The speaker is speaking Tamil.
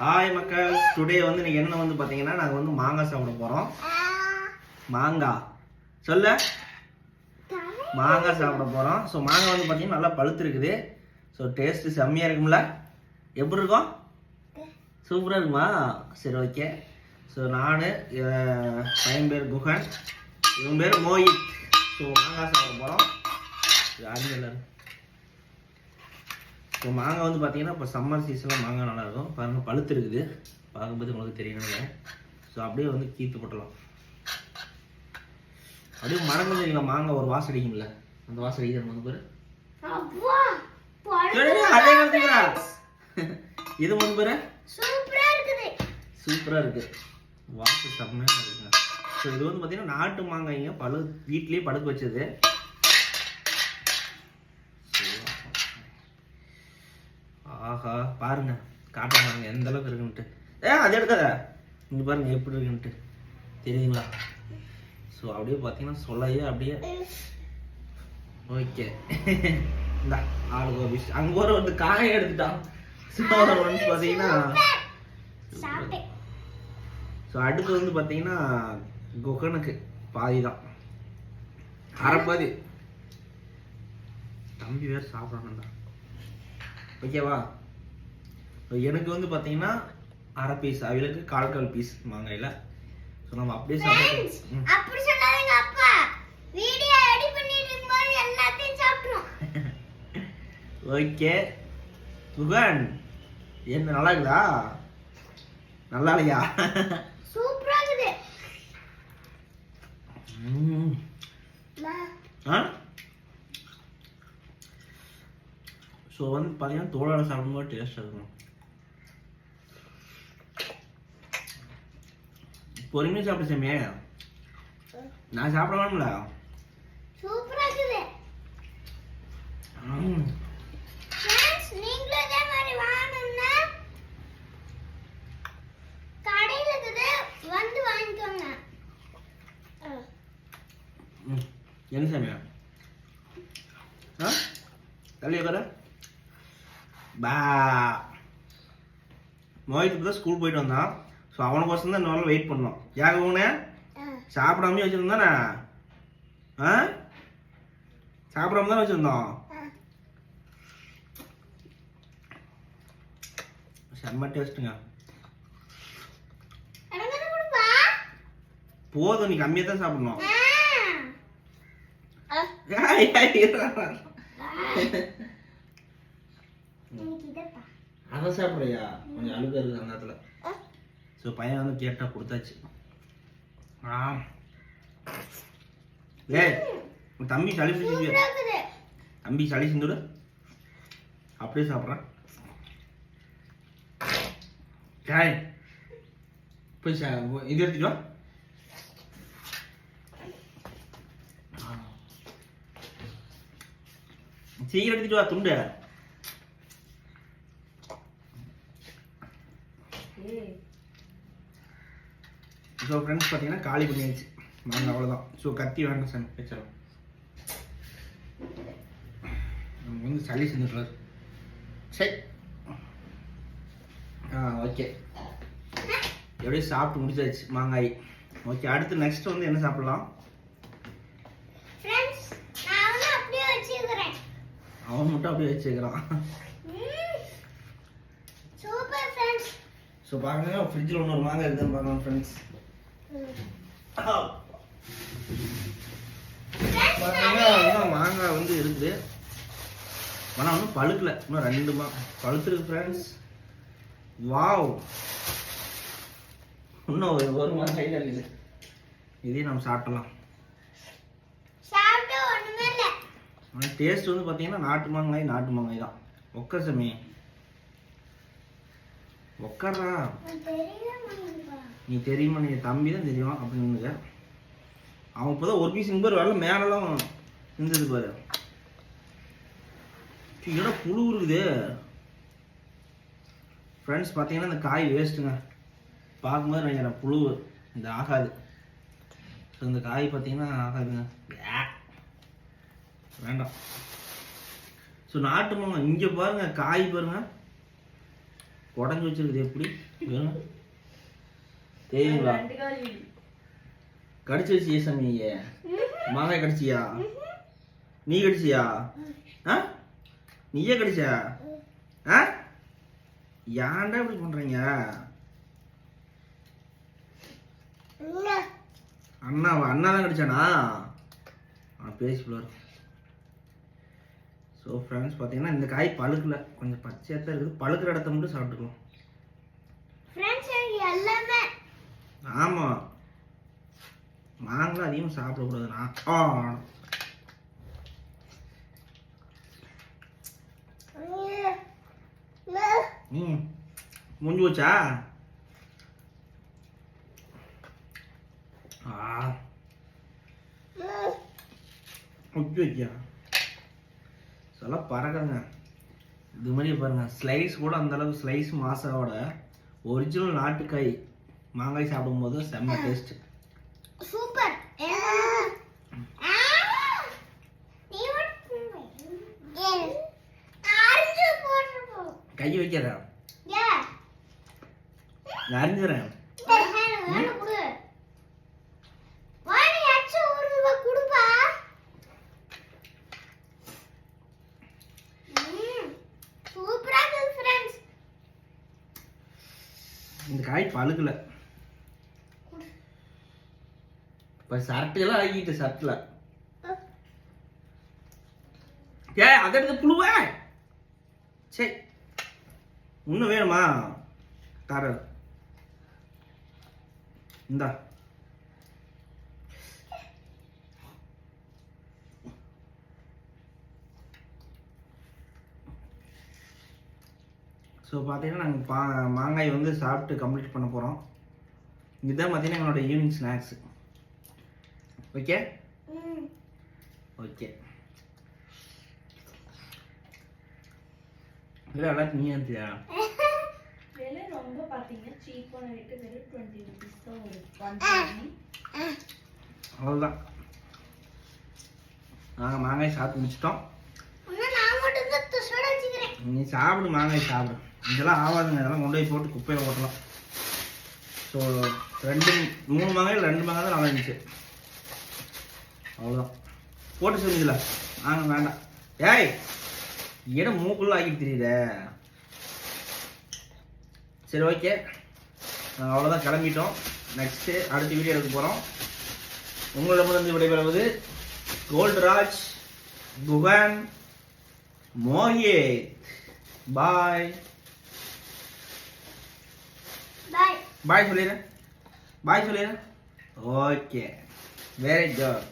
ஹாய் மக்கள். டுடே வந்து இன்னைக்கு என்ன வந்து பார்த்தீங்கன்னா நாங்கள் வந்து மாங்காய் சாப்பிட போகிறோம் மாங்காய் சொல்ல? மாங்காய் சாப்பிட போகிறோம் ஸோ மாங்காய் வந்து பார்த்தீங்கன்னா நல்லா பழுத்து இருக்குது ஸோ டேஸ்ட்டு செம்மையாக இருக்கும்ல? எப்படி இருக்கும்? சூப்பராக இருக்குமா? சரி ஓகே ஸோ நான் பையன் பேர் குஹன் இவன் பேர் மோஹித் ஸோ மாங்காய் சாப்பிட போகிறோம் யாரும் ஸோ மாங்காய் வந்து பார்த்தீங்கன்னா இப்போ சம்மர் சீசனில் மாங்காய் நல்லா இருக்கும் பாருங்க பழுத்து இருக்குது. பார்க்கும்போது உங்களுக்கு தெரியணும் ஸோ அப்படியே வந்து கீத்து போட்டலாம் அப்படியே மரங்கள் தெரியுங்களா மாங்காய் ஒரு வாசம் அடிக்கும்ல. அந்த வாசம் அடிக்கிற வந்து பாரு. இது வந்து பாரு. சூப்பரா இருக்குது. சூப்பராக இருக்கு. வாசு செம்மையாக இருக்குங்க ஸோ இது வந்து பார்த்தீங்கன்னா நாட்டு மாங்காய்ங்க பழு வீட்லேயே பழுக்க வச்சது. ஆஹா பாருங்க காட்ட பாருங்க எந்த அளவுக்கு இருக்குன்ட்டு ஏ அது எடுக்காத. இங்க பாருங்க எப்படி இருக்குன்ட்டு தெரியுங்களா ஸோ அப்படியே பார்த்தீங்கன்னா சொல்லையே அப்படியே. ஓகே இந்த ஒரு விஷயம் அங்கே ஒரு வந்து காய எடுத்துட்டான். ஸோ வந்து பார்த்தீங்கன்னா. ஸோ அடுத்து வந்து பார்த்தீங்கன்னா குகனுக்கு பாதி தான். அரைப்பாதி தம்பி வேறு சாப்பிட்றானுடா. ஓகேவா எனக்கு வந்து பார்த்தீங்கன்னா அரை பீஸ் அவளுக்கு கால் கால் பீஸ் மாங்காயில். ஸோ நம்ம அப்படியே சாப்பிட்டு அப்படி சொல்லாதீங்க அப்பா. வீடியோ எடிட் பண்ணிட்டு இருக்கும்போது எல்லாத்தையும் சாப்பிட்டுரும் ஓகே குகன் என்ன நல்லா இருக்குதா? நல்லா இல்லையா? சூப்பரா இருக்குது. ஸோ வந்து பார்த்தீங்கன்னா தோலோட சாப்பிடும்போது டேஸ்ட் இருக்கும். பொறுமையாக சாப்பிட சாமியே. நான் சாப்பிட வேணும்ல. சூப்பரா இருக்குது. Friends, நீங்களும் இதே மாதிரி வாங்கணும்னா கடையில இருக்குது. வந்து வாங்கிக்கோங்க. ம். என்ன சாமியா ஆ? தள்ளி உட்கார பா. மோஹித் இப்போ தான் ஸ்கூல் போயிட்டு வந்தான். ஸோ அவனுக்கோசம் தான் இந்த வெயிட் பண்ணோம். யாருக்கு உங்கண்ணே சாப்பிடாம வச்சிருந்தானே ஆ? சாப்பிடாம தான் வச்சிருந்தோம் செம்ம டேஸ்ட்டுங்க. போதும் நீ கம்மியாக தான் சாப்பிடணும். ஆ. ஏய், ஏய், இருடா. எனக்கு இதப்பா. அதை சாப்பிடுறியா? கொஞ்சம் அழுக இருக்குது அந்த இடத்துல. ஸோ பையன் வந்து கேட்டா கொடுத்தாச்சு. ஆ. ஏய் உன் தம்பி சளி பிடிச்சி சூப்பரா இருக்குது. தம்பி சளி சிந்துடு. அப்படியே சாப்பிட்றான். ஏய் போய் இது எடுத்துட்டு வா. சீக்கிரம் எடுத்துட்டு வா துண்டு. ஸோ ஃப்ரெண்ட்ஸ் பார்த்தீங்கன்னா காலி பண்ணியாச்சு. நாங்கள் அவ்வளோதான் ஸோ கத்தி வேண்டாம் சார் வச்சிடலாம். நம்ம வந்து சளி செஞ்சுட்டுறாரு சரி ஆ ஓகே எப்படியும் சாப்பிட்டு முடிச்சாச்சு மாங்காய். ஓகே அடுத்து நெக்ஸ்ட் வந்து என்ன சாப்பிடலாம்? அவன் மட்டும் அப்படியே வச்சுக்கிறான் ஸோ பாருங்க ஃப்ரிட்ஜில் இன்னொரு மாங்காய் இருக்குன்னு பாருங்க ஃப்ரெண்ட்ஸ் இன்னும் மாங்காய் வந்து இருக்குது ஆனால் ஒன்றும் பழுக்கல. இன்னும் ரெண்டு மா பழுத்துருக்கு ஃப்ரெண்ட்ஸ் வாவ் இன்னும் ஒரு ஒரு மாங்காய் தான் இருக்குது. இதையும் நம்ம சாப்பிடலாம். டேஸ்ட் வந்து பார்த்தீங்கன்னா நாட்டு மாங்காய் நாட்டு மாங்காய் தான். ஒக்க சமி மாட்டேங்குதுப்பா. நீ தெரியுமா நீ தம்பி தான் தெரியும் அப்படின்னு அவன் இப்போ தான் ஒரு பீஸ் பாரு வரல மேலெல்லாம் இருந்தது பாரு. ஏடா புழு இருக்குது ஃப்ரெண்ட்ஸ் பார்த்தீங்கன்னா இந்த காய் வேஸ்ட்டுங்க பார்க்கும்போது நினைக்கிறேன் புழு இந்த ஆகாது. ஸோ இந்த காய் பார்த்தீங்கன்னா ஆகாதுங்க. வேண்டாம். ஸோ நாட்டு மாங்காய் இங்கே பாருங்க காய் பாருங்க. உடஞ்சி வச்சிருக்குது எப்படி? கால் கடிச்சிருச்சு சாமி. மாங்காய் கடிச்சியா? நீ கடிச்சியா? ஆ? நீயே கடிச்சா? ஆ? ஏன்டா இப்படி பண்றீங்க? அண்ணா. அண்ணா தான் கடிச்சானா? ஆ பேசி பிள்ளார் ஸோ ஃப்ரெண்ட்ஸ் பார்த்தீங்கன்னா இந்த காய் பழுக்கல. கொஞ்சம் பச்சையாக தான் இருக்குது. பழுக்கிற இடத்த மட்டும் சாப்பிட்டுக்கலாம் ஃப்ரெண்ட்ஸ் எல்லாமே ஆமாம் மாங்காய் அதிகமாக சாப்பிடக்கூடாதுண்ணா. ஆ. ம். முடிஞ்சு போச்சா? ஆ. உச்சு வைக்கியா? சொல்ல பறக்குங்க இது மாதிரி பாருங்க. ஸ்லைஸ் கூட அந்த அளவுக்கு ஸ்லைஸ் மாசாவோட ஒரிஜினல் நாட்டுக்காய். மாங்காய் சாப்பிடும்போது செம்ம டேஸ்ட் சூப்பர். கை வைக்கிறேன். ஏ நான் அறிஞ்சிடறேன் வேலை கொடு வாணி அச்சு ஒரு ரூபா கொடுப்பா சூப்பரா இருக்கு ஃப்ரெண்ட்ஸ் இந்த காய் பழுக்கல இப்போ சரட்டுலாம் ஆகிட்டு சட்டில் ஏ அதை எடுத்து புழுவ. சரி இன்னும் வேணுமா? தர. இந்தா. ஸோ பார்த்தீங்கன்னா நாங்கள் பா மாங்காய் வந்து சாப்பிட்டு கம்ப்ளீட் பண்ண போகிறோம் இதுதான் பார்த்தீங்கன்னா எங்களோட ஈவினிங் ஸ்நாக்ஸ் ஓகே ஓகே இல்லை எல்லாத்தையும் நீ ஏந்தியா விலை ரொம்ப பார்த்தீங்கன்னா சீப்பான ரேட்டு வெறும் டுவெண்ட்டி ருபீஸ் தான் ஒரு அவ்வளோதான் நாங்கள் மாங்காய் சாப்பிட்டு முடிச்சிட்டோம் நீ சாப்பிடு மாங்காய் சாப்பிடு இதெல்லாம் ஆகாதுங்க இதெல்லாம் கொண்டு போய் போட்டு குப்பையில் போட்டலாம் ஸோ ரெண்டு மூணு மாங்காய் ரெண்டு மாங்காய் தான் நல்லா இருந்துச்சு அவ்வளோதான் போட்டு செஞ்சுல வாங்க வேண்டாம். ஏய் இடம் மூக்குள்ள ஆக்கிட்டு தெரியுத சரி ஓகே நாங்கள் அவ்வளோதான் கிளம்பிட்டோம். நெக்ஸ்ட்டு அடுத்த வீடியோ எடுக்க போகிறோம் உங்களிடமிருந்து விடைபெறுவது கோல்ட்ராஜ் குகன் மோஹித் பாய் பாய் பாய் சொல்லிடுறேன் பாய் சொல்லிடுறேன் ஓகே வெரி குட்